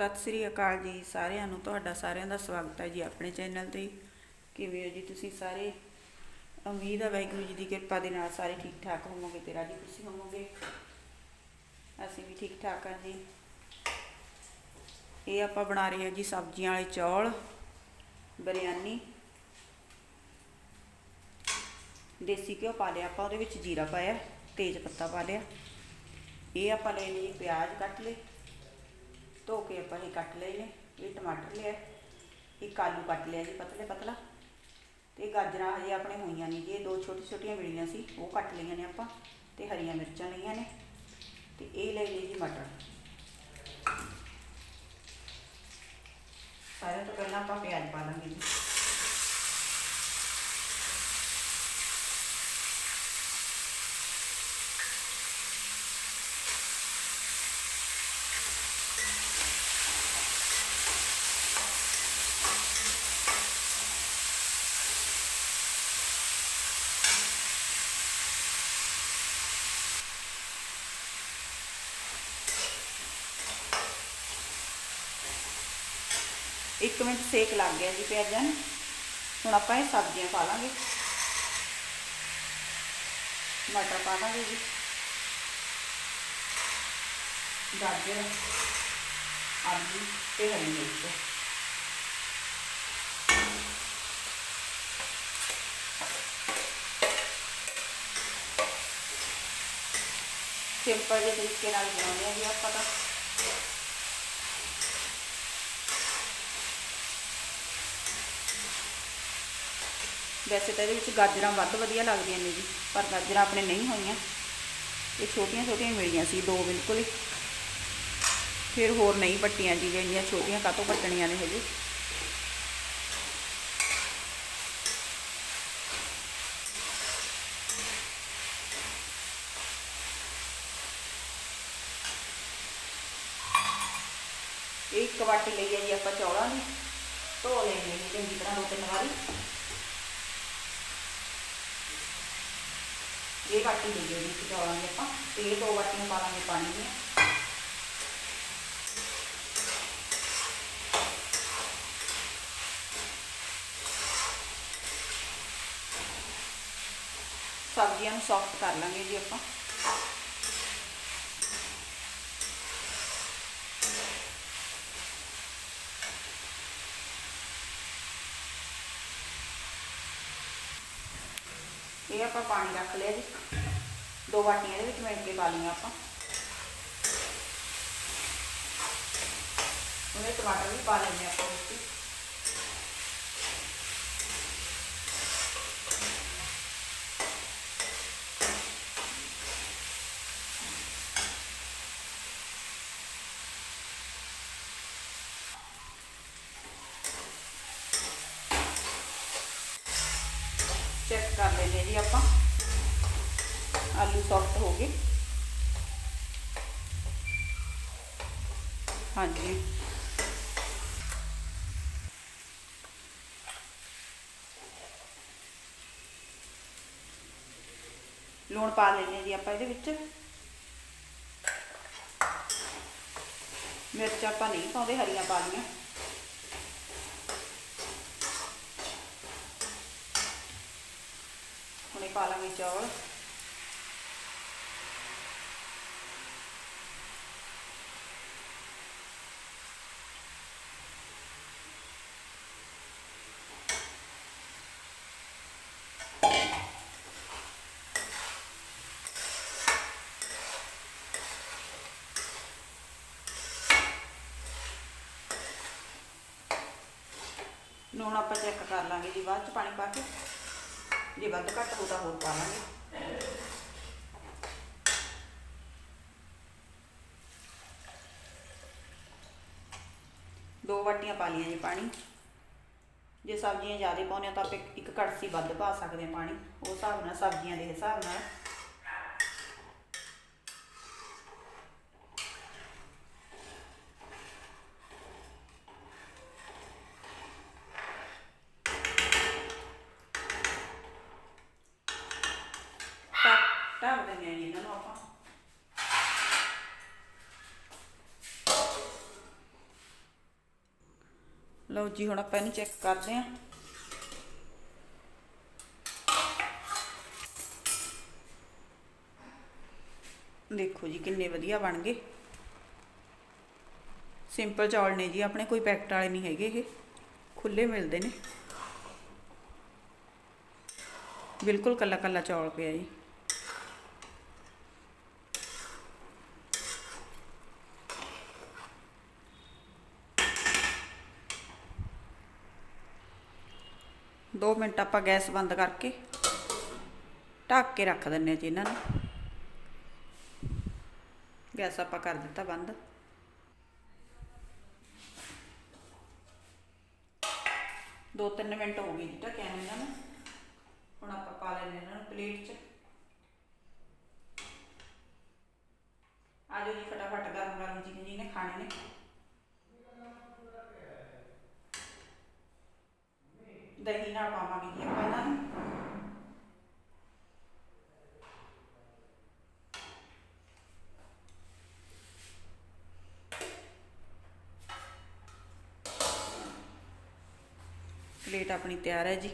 ਸਤਿ ਸ੍ਰੀ ਅਕਾਲ ਜੀ ਸਾਰਿਆਂ ਨੂੰ, ਤੁਹਾਡਾ ਸਾਰਿਆਂ ਦਾ ਸਵਾਗਤ ਹੈ ਜੀ ਆਪਣੇ ਚੈਨਲ ਤੇ। ਕਿਵੇਂ ਹੋ ਜੀ ਤੁਸੀਂ ਸਾਰੇ? ਉਮੀਦ ਹੈ ਵਾਹਿਗੁਰੂ ਜੀ ਦੀ ਕਿਰਪਾ ਦੇ ਨਾਲ ਸਾਰੇ ਠੀਕ ਠਾਕ ਹੋਵੋਗੇ ਤੇ ਰਾਜੀ ਖੁਸ਼ੀ ਹੋਵੋਗੇ। ਅਸੀਂ ਵੀ ਠੀਕ ਠਾਕ ਹਾਂ ਜੀ। ਇਹ ਆਪਾਂ ਬਣਾ ਰਹੇ ਹਾਂ ਜੀ ਸਬਜ਼ੀਆਂ ਵਾਲੇ ਚੌਲ ਬਿਰਿਆਨੀ ਦੇਸੀ ਘਿਓ ਪਾ ਲਿਆ ਆਪਾਂ, ਉਹਦੇ ਵਿੱਚ ਜੀਰਾ ਪਾਇਆ, ਤੇਜ ਪੱਤਾ ਪਾ ਲਿਆ। ਇਹ ਆਪਾਂ ਲੈ ਲਈ ਪਿਆਜ਼ ਕੱਟ ਲਏ। ਧੋ ਕੇ ਆਪਾਂ ਇਹ ਕੱਟ ਲਏ ਨੇ, ਇਹ ਟਮਾਟਰ ਲਿਆ, ਇੱਕ ਆਲੂ ਕੱਟ ਲਿਆ ਜੀ ਪਤਲੇ ਪਤਲਾ, ਤੇ ਗਾਜਰਾਂ ਹਜੇ ਆਪਣੇ ਹੋਈਆਂ ਨਹੀਂ ਜੀ, ਇਹ ਦੋ ਛੋਟੀ ਛੋਟੀਆਂ ਮਿਲੀਆਂ ਸੀ, ਉਹ ਕੱਟ ਲਈਆਂ ਨੇ ਆਪਾਂ, ਤੇ ਹਰੀਆਂ ਮਿਰਚਾਂ ਲਈਆਂ ਨੇ, ਤੇ ਇਹ ਲੈ ਲਈ ਜੀ ਮਟਰ। ਸਾਰਿਆਂ ਤੋਂ ਪਹਿਲਾਂ ਆਪਾਂ ਪਿਆਜ਼ ਪਾ ਲਾਂਗੇ ਜੀ। ਇੱਕ ਮਿੰਟ ਸੇਕ ਲੱਗ ਗਿਆ ਜੀ ਪਿਆਜ਼ਾਂ ਨੂੰ ਹੁਣ ਆਪਾਂ ਇਹ ਸਬਜ਼ੀਆਂ ਪਾ ਲਾਂਗੇ। ਮਟਰ ਪਾ ਲਾਂਗੇ ਜੀ। ਗਾਜਰ, ਆਲੂ ਤੇ ਹਰੀ ਮਿਰਚ। ਸਿੰਪਲ ਜਿਹੇ ਤਰੀਕੇ ਨਾਲ ਬਣਾਉਂਦੇ ਆ ਜੀ ਆਪਾਂ ਤਾਂ। ਵੈਸੇ ਤਾਂ ਇਹਦੇ ਵਿੱਚ ਗਾਜਰਾਂ ਵੱਧ ਵਧੀਆ ਲੱਗਦੀਆਂ ਨੇ ਜੀ, ਪਰ ਗਾਜਰਾਂ ਆਪਣੇ ਨਹੀਂ ਹੋਈਆਂ। ਇਹ ਛੋਟੀਆਂ ਛੋਟੀਆਂ ਮਿਲੀਆਂ ਸੀ, ਦੋ ਬਿਲਕੁਲ ਹੀ। ਫਿਰ ਹੋਰ ਨਹੀਂ ਪੱਟੀਆਂ ਜੀ ਜਿਹੜੀਆਂ ਛੋਟੀਆਂ ਕਾਤੋਂ ਪੱਟਣੀਆਂ ਨੇ ਹਜੇ। ਇੱਕ ਵਾਟੀ ਲਈ ਹੈ ਜੀ ਆਪਾਂ ਚੌਲਾਂ ਦੀ। ਧੋ ਲੈਣੀ ਹੈ ਚੰਗੀ ਤਰ੍ਹਾਂ ਦੋ ਤਿੰਨ ਵਾਰੀ। ਇਹ ਵਾਟੀ ਲਈ ਹੈ ਚੌਲਾਂ ਦੀ ਆਪਾਂ। ਤੇ ਇਹ ਦੋ ਬਾਟੀਆਂ ਪਾ ਲਾਂਗੇ ਪਾਣੀ ਦੀਆਂ। ਸਬਜ਼ੀਆਂ ਨੂੰ ਸੌਫਟ ਕਰ ਲਾਂਗੇ ਜੀ ਆਪਾਂ। ਇਹ ਆਪਾਂ, ਪਾਣੀ ਰੱਖ ਲਿਆ ਜੀ। ਦੋ ਬਾਟੀਆਂ ਇਹਦੇ ਵਿੱਚ ਮਿਣ ਕੇ ਪਾ ਲਈਆਂ ਆਪਾਂ। ਉਹਨੇ ਟਮਾਟਰ ਵੀ ਪਾ ਲੈਣੇ ਆਪਾਂ ਵਿੱਚ ਚੈੱਕ ਕਰ ਆਪਾਂ। ਆਲੂ ਸੌਫਟ ਹੋ ਗਏ। ਹਾਂਜੀ। ਲੂਣ ਪਾ ਲੈਂਦੇ ਜੀ ਆਪਾਂ ਇਹਦੇ ਵਿੱਚ। ਮਿਰਚ ਆਪਾਂ ਨਹੀਂ ਪਾਉਂਦੇ, ਹਰੀਆਂ ਪਾ ਲਈਆਂ ਹੁਣੇ ਪਾ ਲਾਂਗੇ ਚੌਲ। ਲੂਣ ਆਪਾਂ ਚੈੱਕ ਕਰ ਲਾਂਗੇ ਜੀ ਬਾਅਦ ਚ ਪਾਣੀ ਪਾ ਕੇ। ਜੇ ਵੱਧ ਘੱਟ ਹੋ ਤਾਂ ਹੋਰ ਪਾ ਲਾਂਗੇ। ਦੋ ਵਾਟੀਆਂ ਪਾ ਲਈਆਂ ਜੀ ਪਾਣੀ। ਜੇ ਸਬਜ਼ੀਆਂ ਜ਼ਿਆਦਾ ਪਾਉਣੇ ਆ ਤਾਂ ਆਪਾਂ ਇੱਕ- ਇੱਕ ਕੜਛੀ ਵੱਧ ਪਾ ਸਕਦੇ ਹਾਂ ਪਾਣੀ। ਉਹ ਹਿਸਾਬ ਨਾਲ, ਸਬਜ਼ੀਆਂ ਦੇ ਹਿਸਾਬ ਨਾਲ ਢੱਕ ਢੱਕ ਦਿੰਦੇ ਹਾਂ ਜੀ ਇਹਨਾਂ ਨੂੰ ਆਪਾਂ ਲਓ ਜੀ, ਹੁਣ ਆਪਾਂ ਇਹਨੂੰ ਚੈੱਕ ਕਰਦੇ ਆਂ ਦੇਖੋ ਜੀ, ਕਿੰਨੇ ਵਧੀਆ ਬਣ ਗਏ। ਸਿੰਪਲ ਚੌਲ ਨੇ ਜੀ, ਆਪਣੇ ਕੋਈ ਪੈਕਟ ਵਾਲੇ ਨਹੀਂ ਹੈਗੇ ਇਹ। ਖੁੱਲੇ ਮਿਲਦੇ ਨੇ। ਬਿਲਕੁਲ ਕੱਲਾ ਕੱਲਾ ਚੌਲ ਪਿਆ ਜੀ। ਦੋ ਮਿੰਟ ਆਪਾਂ ਗੈਸ ਬੰਦ ਕਰਕੇ ਢੱਕ ਕੇ ਰੱਖ ਦਿੰਨੇ ਜੀ ਇਹਨਾਂ ਨੂੰ। ਗੈਸ ਆਪਾਂ ਕਰ ਦਿੱਤਾ ਬੰਦ। ਦੋ ਤਿੰਨ ਮਿੰਟ ਹੋ ਗਏ ਜੀ ਢੱਕਿਆ ਇਹਨਾਂ ਨੂੰ। ਹੁਣ ਆਪਾਂ ਪਾ ਲੈਂਦੇ ਇਹਨਾਂ ਨੂੰ ਪਲੇਟ 'ਚ। ਆ ਜੀ, ਫਟਾਫਟ ਗਰਮ ਗਰਮ ਜੀ ਜਿਹਨੇ ਖਾਣੇ ਨੇ। ਦਹੀਂ ਨਾਲ ਪਾਵਾਂਗੇ ਜੀ ਆਪਾਂ ਇਹਨਾਂ ਨੂੰ। ਪਲੇਟ ਆਪਣੀ ਤਿਆਰ ਹੈ ਜੀ।